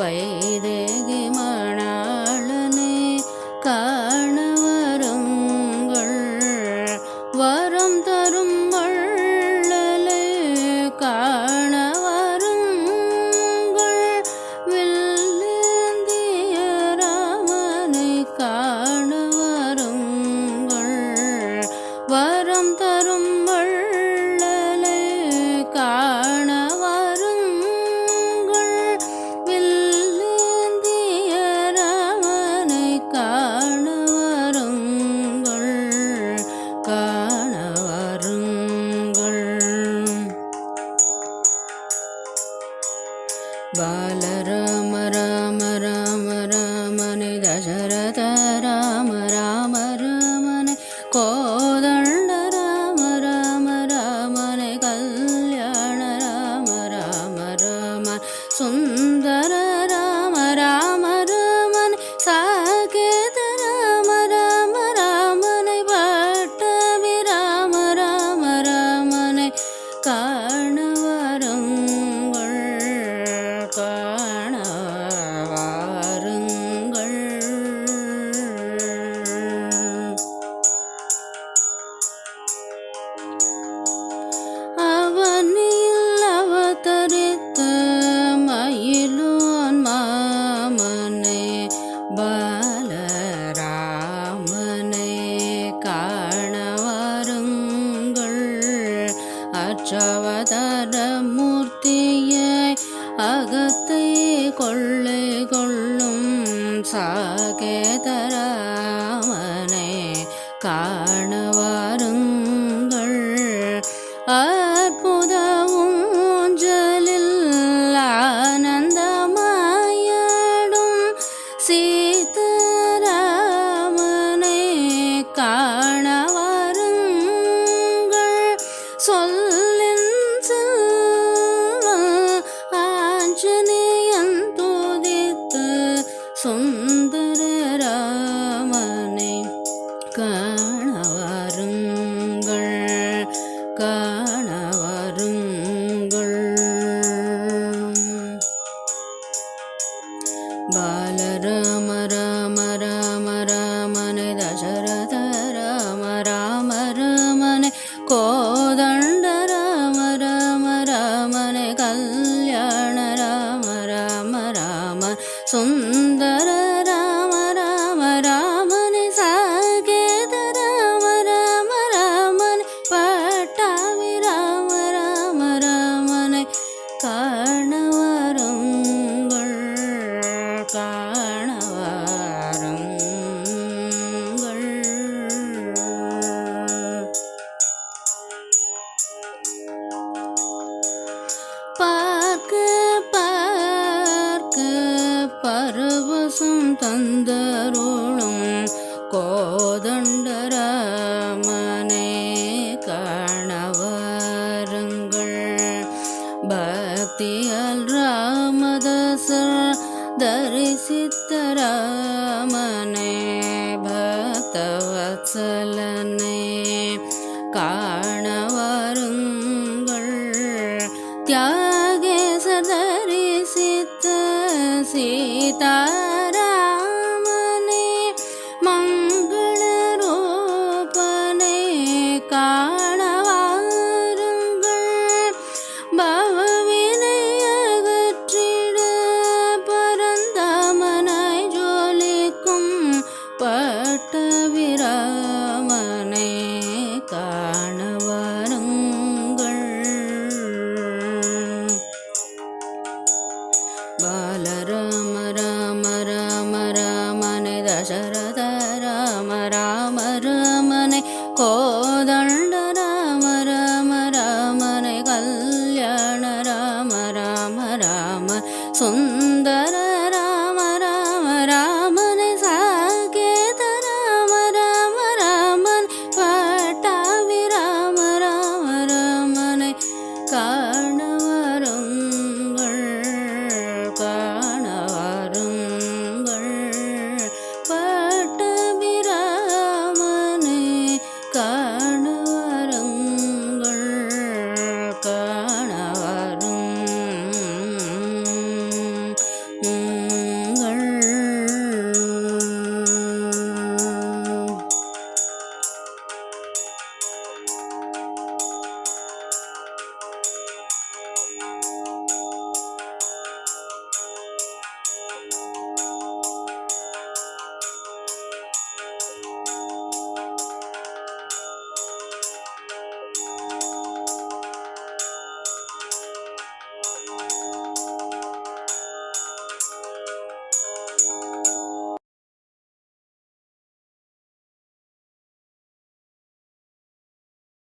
வைதேகி மணாளனே காண வருங்கள் வரம் தரும் வள்ளலை காண வருங்கள் வில்லேந்திய ராமனை காண வருங்கள் வரம் தரும் பாலராம ராம ராம அதரமூர்த்தியை அகத்தை கொள்ளை கொள்ளும் சாகேதராமனே கா பார்க்க பார்க்க பரவசம் தந்தருளும் கோதண்டராமனே கணவருங்கள். பக்தியால் ராமதசர் தரிசித்த ராமனே பக்தவத்சலனே கா সীতা